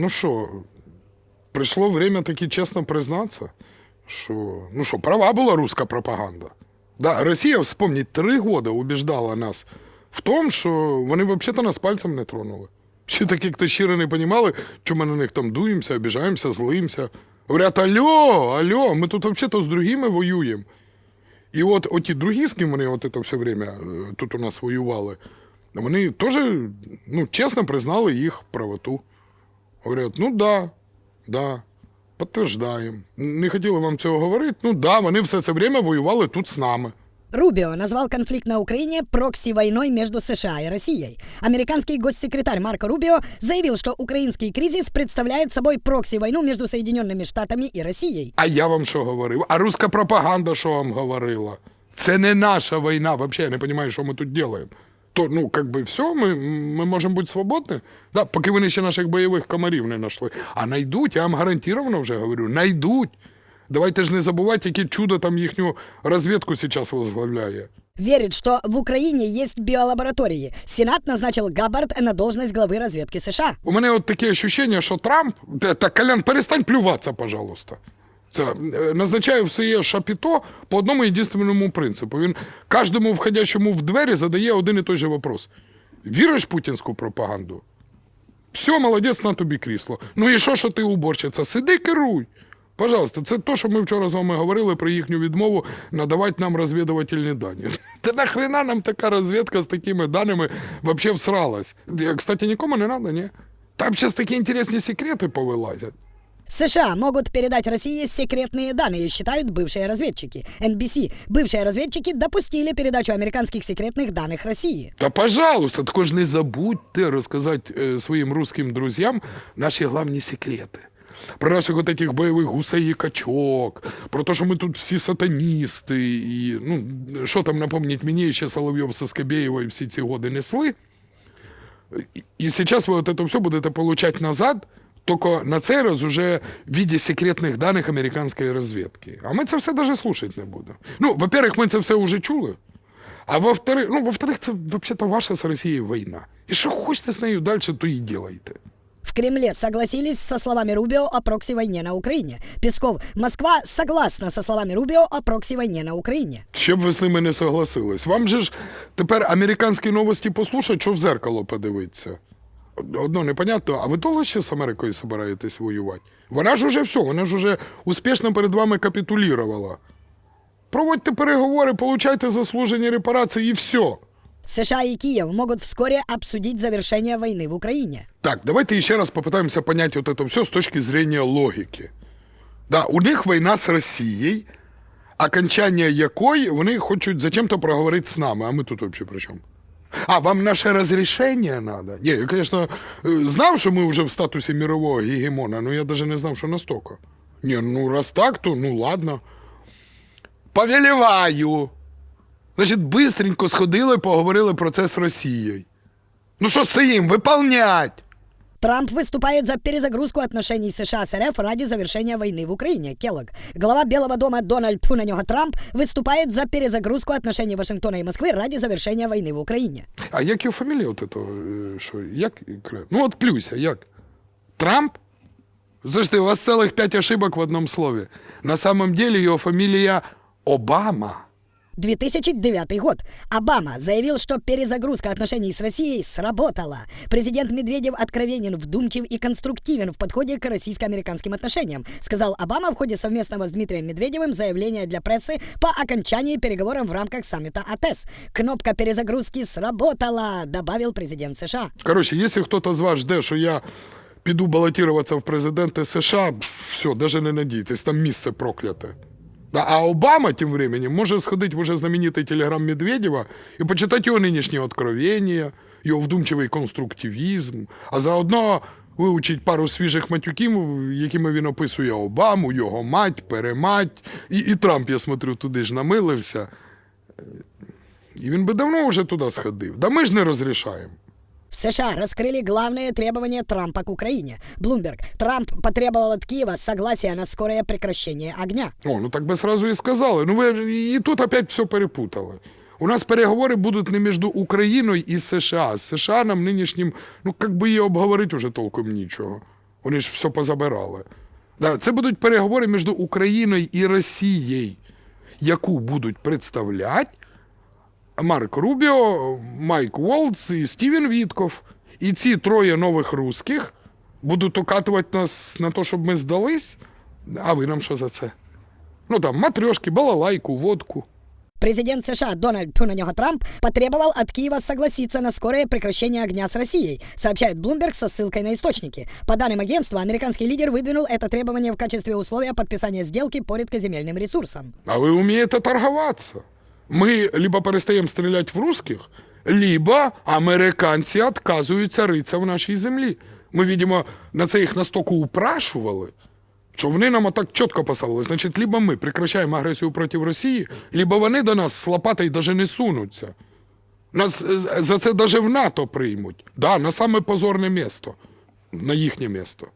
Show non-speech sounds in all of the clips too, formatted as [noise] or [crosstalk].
Ну що, прийшло время таки чесно признатися, що, ну що, права була руська пропаганда. Да, Росія, вспомніть, три роки убіждала нас в тому, що вони взагалі нас пальцем не тронули. Ще так як то щиро не розуміли, що ми на них там дуємося, обіжаємося, злимося. Говорять, алло, алло, ми тут взагалі з другими воюємо. І от оті другі, з ким вони от це все время е, тут у нас воювали, вони теж ну, чесно признали їх правоту. Говорять, ну да, да, підтверждаємо. Не хотіли вам цього говорити. Ну да, вони все це время воювали тут з нами. Рубио назвал конфликт на Украине прокси-войной между США и Россией. Американский госсекретарь Марко Рубио заявил, что украинский кризис представляет собой прокси-войну между Соединенными Штатами и Россией. А я вам що говорив? А руська пропаганда що вам говорила? Це не наша війна. Взагалі, я не розумію, що ми тут робимо. То, ну, как би все, ми, ми можемо бути свободні. Да, поки вони ще наших бойових комарів не знайшли. А найдуть, я вам гарантовано вже говорю, найдуть. Давайте ж не забувати, яке чудо там їхню розвідку зараз возглавляє. Верит, что в Украине есть биолаборатории. Сенат назначил Габбард на должность главы разведки США. У мене от таке ощущення, що Трамп. Та, та Колян, перестань плюватися, пожалуйста. Це е, назначає в своє шапіто по одному єдинственному принципу. Він кожному входящому в двері задає один і той же вопрос: віриш путінську пропаганду? Все, молодець, на тобі крісло. Ну і що, що ти уборщиця? Сиди, керуй. Пожалуйста, це то, що ми вчора з вами говорили про їхню відмову надавати нам розвідувальні дані. [laughs] Та нахрена нам така розвідка з такими даними вообще всралась? Е, Кстати, нікому не треба, ні? Там зараз такі інтересні секрети повилазять. США могут передать России секретные данные, считают бывшие разведчики. NBC. Бывшие разведчики допустили передачу американских секретных данных России. Та пожалуйста, також не забудьте розказати е, своїм русським друзям наші головні секрети. Про наших от таких бойових гусей і качок, про те, що ми тут всі сатаністи, і ну, що там напомніть мені, ще Соловйов со Скобєєвою всі ці годи несли. І- І зараз ви от це все будете получать назад, тільки на цей раз уже в виде секретних даних американської розвідки. А ми це все навіть слушати не будемо. Ну, во-первых, ми це все вже чули. А во-вторых, ну, во-вторых, це взагалі ваша з Росією війна. І що хочете з нею далі, то і делайте. В Кремле согласились со словами Рубио о прокси-войне на Украине. Песков. Москва согласна со словами Рубио о прокси-войне на Украине. Ще б ви з ними не согласились. Вам же ж тепер американські новості послухати, що в зеркало подивитися. Одно непонятно, а ви то ще з Америкою збираєтесь воювати? Вона ж уже все, вона ж уже успішно перед вами капітулірувала. Проводьте переговори, получайте заслужені репарації і все. США и Киев могут вскоре обсудить завершение войны в Украине. Так, давайте еще раз попытаемся понять вот это все с точки зрения логики. Да, у них війна з Росією, окончання якої вони хочуть зачем-то проговорити з нами, а ми тут взагалі при чому? А, вам наше розрішення надо? Ні, я, звісно, знав, що ми вже в статусі мирового гегемона, але я навіть не знав, що настільки. Ні, ну раз так, то ну ладно. Повеліваю. Значить, бистренько сходили, поговорили про це з Росією. Ну що стоїм, виполнять! Трамп выступает за перезагрузку отношений США с РФ ради завершения войны в Украине. Келлог. Глава Белого дома Дональд Тьфу на него Трамп выступает за перезагрузку отношений Вашингтона и Москвы ради завершения войны в Украине. А як його фамілія от этого, е, що, як? Ну от плюся, як? Трамп? Слушайте, у вас целых пять ошибок в одном слове. На самом деле его фамилия Обама. 2009 год. Обама заявил, что перезагрузка отношений с Россией сработала. Президент Медведев откровенен, вдумчив и конструктивен в подходе к российско-американским отношениям, сказал Обама в ходе совместного с Дмитрием Медведевым заявления для прессы по окончании переговоров в рамках саммита АТЭС. Кнопка перезагрузки сработала, добавил президент США. Короче, если кто-то з вас жде, що я піду балотуватися в президенти США, все, даже не надійтесь, там місце прокляте. А Обама тим временем може сходити в уже знаменитий телеграм Медведєва і почитати його нинішні откровення, його вдумчивий конструктивізм, а заодно вивчить пару свіжих матюків, якими він описує Обаму, його мать, перемать. І, і Трамп, я смотрю, туди ж намилився. І він би давно вже туди сходив. Да ми ж не розрішаємо. США раскрыли главные требования Трампа к Украине. Блумберг. Трамп потребовал от Киева согласия на скорое прекращение огня. О, ну так би сразу і сказали. Ну ж і тут опять все перепутали. У нас переговори будуть не між Україною і США. США нам нинішнім, ну як би і обговорити уже толком нічого. Вони ж все позабирали. Це будуть переговори між Україною і Росією, яку будуть представляти Марк Рубіо, Майк Волц і Стівен Вітков. І ці троє нових русських будуть укатувати нас на те, щоб ми здались. А ви нам що за це? Ну там матрешки, балалайку, водку. Президент США Дональд тьфу на него Трамп потребовал от Киева согласиться на скорое прекращение огня с Россией, сообщает Bloomberg со ссылкой на источники. По данным агентства, американский лидер выдвинул это требование в качестве условия подписания сделки по редкоземельным ресурсам. А ви вмієте торгуватися. Ми либо перестаємо стріляти в русських, либо американці відказуються ритися в нашій землі. Ми, видимо, на це їх настільки упрашували, що вони нам отак чітко поставили. Значить, либо ми прекращаємо агресію проти Росії, либо вони до нас з лопатою навіть не сунуться. Нас е, за це навіть в НАТО приймуть. Да, на саме позорне місто. На їхнє місто.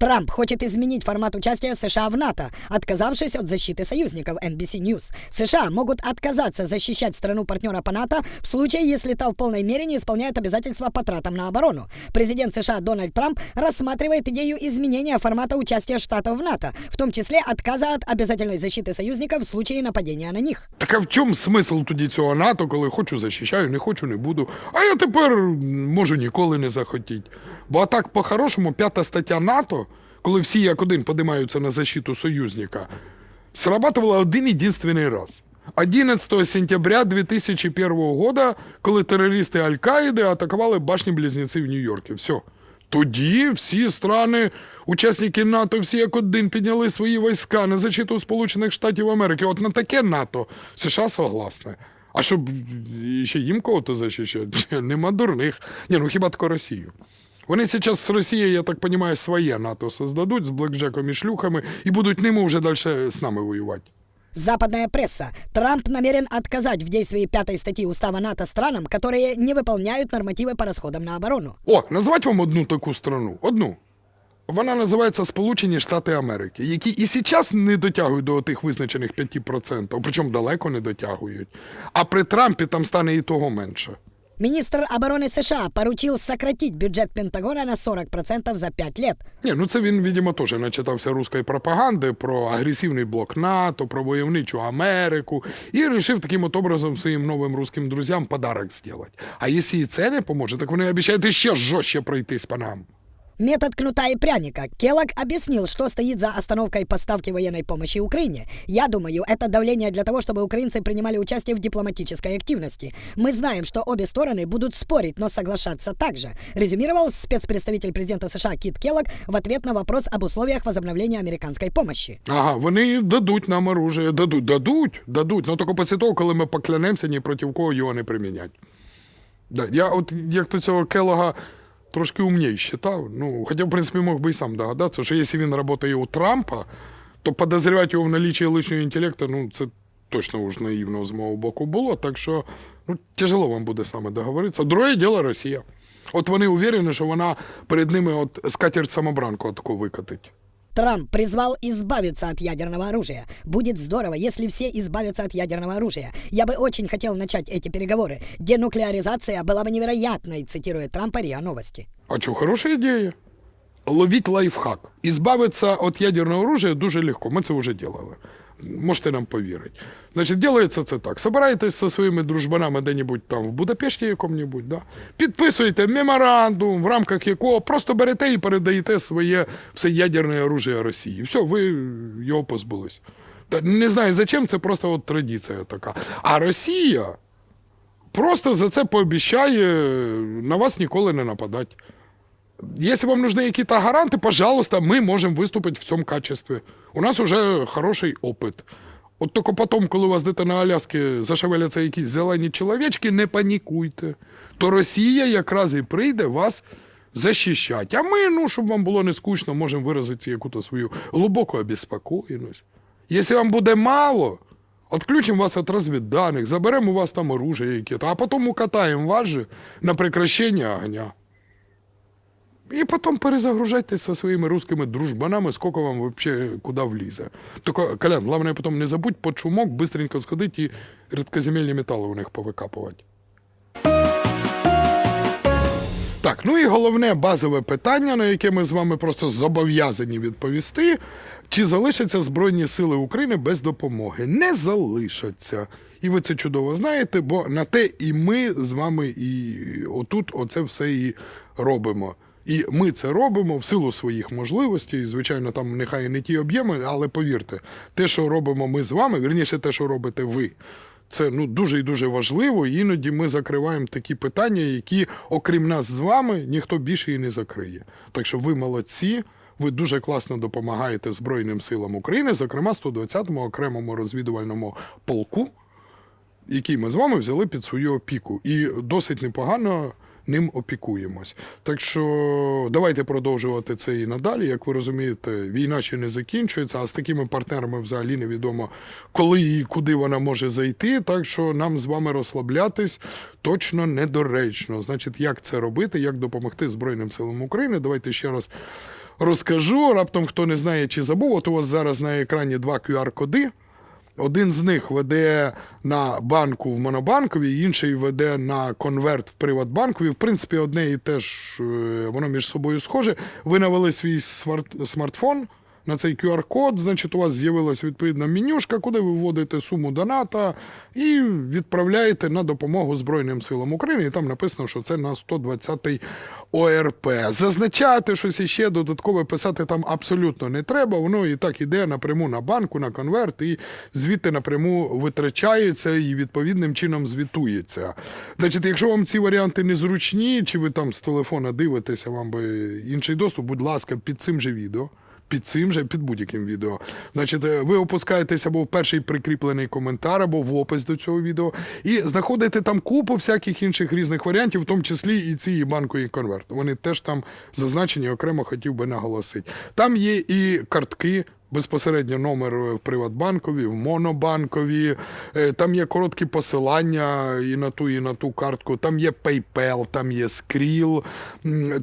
Трамп хочет изменить формат участия США в НАТО, отказавшись от защиты союзников NBC News. США могут отказаться защищать страну-партнера по НАТО в случае, если та в полной мере не исполняет обязательства по тратам на оборону. Президент США Дональд Трамп рассматривает идею изменения формата участия штатов в НАТО, в том числе отказа от обязательной защиты союзников в случае нападения на них. Так а в чому смисл тоді цього НАТО, коли хочу захищаю, не хочу, не буду. А я тепер можу ніколи не захотіти. Бо а так, по-хорошому, п'ята стаття НАТО, коли всі як один подимаються на защиту союзника, срабатывала один єдинственний раз. 11 сентября 2001 года, коли терористи Аль-Каїди атакували башні-близнеці в Нью-Йорку. Все. Тоді всі страни, учасники НАТО, всі як один підняли свої війська на защиту Сполучених Штатів Америки. От на таке НАТО США согласне. А щоб ще їм кого-то захищати, [laughs] нема дурних. Ні, ну хіба тако Росію. Вони зараз з Росією, я так розумію, своє НАТО создадуть з блекджеком і шлюхами і будуть ними вже далі з нами воювати. Западная пресса. Трамп намерен отказать в действии пятой статьи Устава НАТО странам, которые не выполняют нормативы по расходам на оборону. О, назвати вам одну таку страну. Одну. Вона називається Сполучені Штати Америки, які і зараз не дотягують до тих визначених 5%, причому далеко не дотягують. А при Трампі там стане і того менше. Министр обороны США поручил сократить бюджет Пентагона на 40% за 5 лет. Ні, ну це він, видимо, теж начитався руської пропаганди про агресивний блок НАТО, про войовничу Америку і вирішив таким от образом своїм новим русським друзям подарок зробити. А якщо і це не поможе, так вони обіцяють ще жорстче пройтись по нам. Метод кнута и пряника. Келлог объяснил, что стоит за остановкой поставки военной помощи Украине. Я думаю, это давление для того, чтобы украинцы принимали участие в дипломатической активности. Мы знаем, что обе стороны будут спорить, но соглашаться также, резюмировал спецпредставитель президента США Кит Келлог в ответ на вопрос об условиях возобновления американской помощи. Ага, вони дадуть нам оружие, дадуть, дадуть, дадуть, ну тільки після того, коли ми поклянемося ні проти кого його не примінять. Да, я от як то цього Келога трошки умній считав, ну, хоча, в принципі, мог би і сам догадатися, що якщо він працює у Трампа, то подозрівати його в наличии лишнього інтелекту, ну, це точно уж наївно з мого боку було, так що ну, тяжело вам буде з нами договоритися. Друге діло Росія. От вони уверені, що вона перед ними от скатерть самобранку таку викатить. Трамп призвал избавиться от ядерного оружия. Будет здорово, если все избавятся от ядерного оружия. Я бы очень хотел начать эти переговоры. Денуклеаризация была бы невероятной, цитирует Трампа РИА Новости. А что, хорошая идея. Ловить лайфхак. Избавиться от ядерного оружия дуже легко. Ми це вже делали. Можете нам повірити. Значить, делається це так. Собираєтесь зі своїми дружбанами де-небудь там в Будапешті якому-небудь, да? підписуєте меморандум, в рамках якого просто берете і передаєте своє все ядерне оружие Росії. Все, ви його позбулись. Не знаю зачем, це просто от традиція така. А Росія просто за це пообіцяє на вас ніколи не нападати. Если вам нужны какие-то гаранты, пожалуйста, мы можем выступить в цьому качестве. У нас уже хороший опыт. От тільки потім, коли у вас десь на Аляскі зашевеляться якісь зелені чоловічки, не панікуйте. То Росія якраз і прийде вас захищати. А ми, ну, щоб вам було не скучно, можемо виразити якусь свою глибоку обеспокоєність. Якщо вам буде мало, Отключимо вас від розвідданих, заберемо у вас там оружие яке-то, а потім укатаємо вас же на прекращення огня. І потім перезагружайтесь со своїми русскими дружбанами, скільки вам вообще куди влізе. Тільки, Колян, головне потім не забудь под шумок быстренько сходити і рідкоземельні метали у них повикапувати. Так, ну і головне базове питання, на яке ми з вами просто зобов'язані відповісти: чи залишаться Збройні Сили України без допомоги? Не залишаться. І ви це чудово знаєте, бо на те і ми з вами і отут оце все і робимо. І ми це робимо в силу своїх можливостей. Звичайно, там нехай не ті об'єми, але повірте, те, що робимо ми з вами, вірніше, те, що робите ви, це ну дуже і дуже важливо. Іноді ми закриваємо такі питання, які, окрім нас з вами, ніхто більше і не закриє. Так що ви молодці. Ви дуже класно допомагаєте Збройним силам України, зокрема 120-му окремому розвідувальному полку, який ми з вами взяли під свою опіку, і досить непогано ним опікуємось. Так що давайте продовжувати це і надалі. Як ви розумієте, війна ще не закінчується, а з такими партнерами взагалі невідомо, коли і куди вона може зайти. Так що нам з вами розслаблятись точно недоречно. Значить, як це робити, як допомогти Збройним силам України? Давайте ще раз. Розкажу, раптом хто не знає чи забув, от у вас зараз на екрані два QR-коди. Один з них веде на банку в Монобанкові, інший веде на конверт в Приватбанкові. В принципі, одне і те ж е, воно між собою схоже. Ви навели свій смарт- смартфон на цей QR-код, значить, у вас з'явилася відповідна менюшка, куди ви вводите суму доната і відправляєте на допомогу Збройним силам України. І там написано, що це на 120-й ОРП. Зазначати щось іще додаткове писати там абсолютно не треба. Воно і так іде напряму на банку, на конверт, і звідти напряму витрачається і відповідним чином звітується. Значить, якщо вам ці варіанти незручні, чи ви там з телефона дивитеся, вам би інший доступ, будь ласка, під цим же відео. Під цим же, під будь-яким відео. Значить, е, ви опускаєтеся або в перший прикріплений коментар, або в опис до цього відео, і знаходите там купу всяких інших різних варіантів, в тому числі і ці банку і конверт. Вони теж там зазначені, окремо хотів би наголосити. Там є і картки. Безпосередньо номер в Приватбанкові, в Монобанкові, Е, там є короткі посилання і на ту, і на ту картку. Там є PayPal, там є Skrill,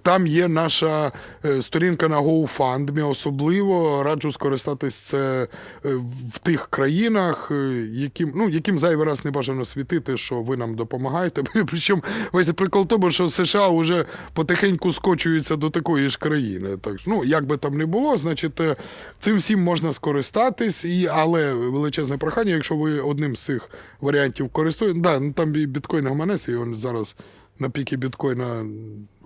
там є наша е, сторінка на GoFundMe. Особливо раджу скористатись це е, в тих країнах, яким, ну, яким зайвий раз не бажано світити, що ви нам допомагаєте. [laughs] Причому весь прикол тому, що США вже потихеньку скочуються до такої ж країни. Так, ну, як би там не було, значить, цим всім можна скористатись, і, але величезне прохання, якщо ви одним з цих варіантів користуєтесь, да, ну, там біткоін гаманець, і він зараз на піки біткоїна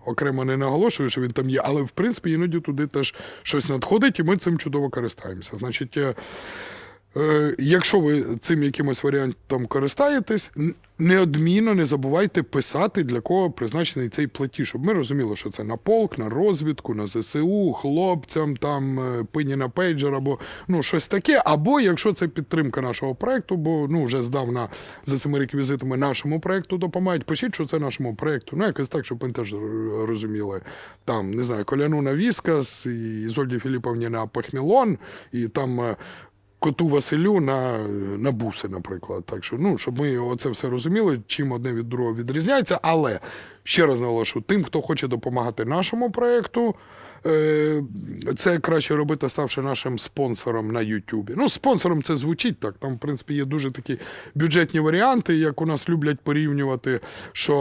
окремо не наголошую, що він там є, але в принципі іноді туди теж щось надходить, і ми цим чудово користаємося. Значить, Е, Якщо ви цим якимось варіантом користаєтесь, неодмінно не забувайте писати, для кого призначений цей платіж, щоб ми розуміли, що це на полк, на розвідку, на ЗСУ, хлопцям, там е, пині на пейджер або ну щось таке. Або якщо це підтримка нашого проекту, бо ну вже здавна за цими реквізитами нашому проекту допомагають. Пишіть, що це нашому проекту. Ну якось так, щоб ви теж розуміли. Там не знаю, Коляну на Віскас, і Ізольді Філіповні на Пахмілон, і там. Коту Василю на, на буси, наприклад. Так що, ну, щоб ми оце все розуміли, чим одне від другого відрізняється. Але ще раз наголошую, тим, хто хоче допомагати нашому проєкту, це краще робити, ставши нашим спонсором на Ютубі. Ну, спонсором це звучить так. Там, в принципі, є дуже такі бюджетні варіанти, як у нас люблять порівнювати, що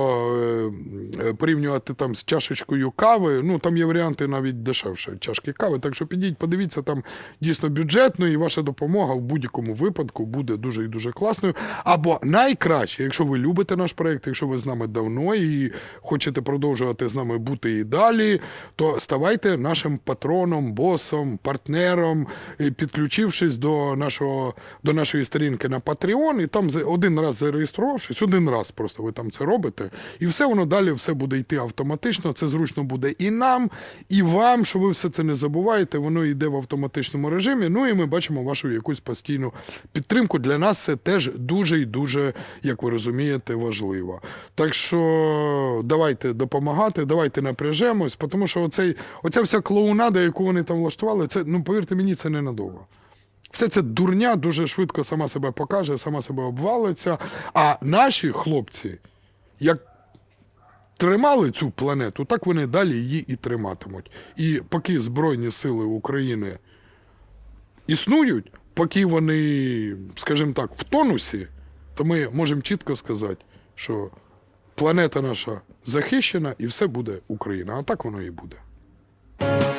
е, е, порівнювати там з чашечкою кави. Ну, там є варіанти навіть дешевше чашки кави. Так що підіть, подивіться, там дійсно бюджетно, і ваша допомога в будь-якому випадку буде дуже і дуже класною. Або найкраще, якщо ви любите наш проект, якщо ви з нами давно і хочете продовжувати з нами бути і далі, то ставайте нашим патроном, босом, партнером, підключившись до нашого до нашої сторінки на Patreon, і там один раз зареєструвавшись, один раз просто ви там це робите, і все воно далі все буде йти автоматично. Це зручно буде і нам, і вам, що ви все це не забуваєте, воно йде в автоматичному режимі. Ну і ми бачимо вашу якусь постійну підтримку. Для нас це теж дуже і дуже, як ви розумієте, важливо. Так що давайте допомагати, давайте напряжемось, тому що оцей, оця вся клоунада, яку вони там влаштували, це ну повірте мені, це ненадовго. Все це дурня дуже швидко сама себе покаже, сама себе обвалиться. А наші хлопці, як тримали цю планету, так вони далі її і триматимуть. І поки Збройні Сили України існують, поки вони, скажімо так, в тонусі, то ми можемо чітко сказати, що планета наша захищена і все буде Україна. А так воно і буде. thank you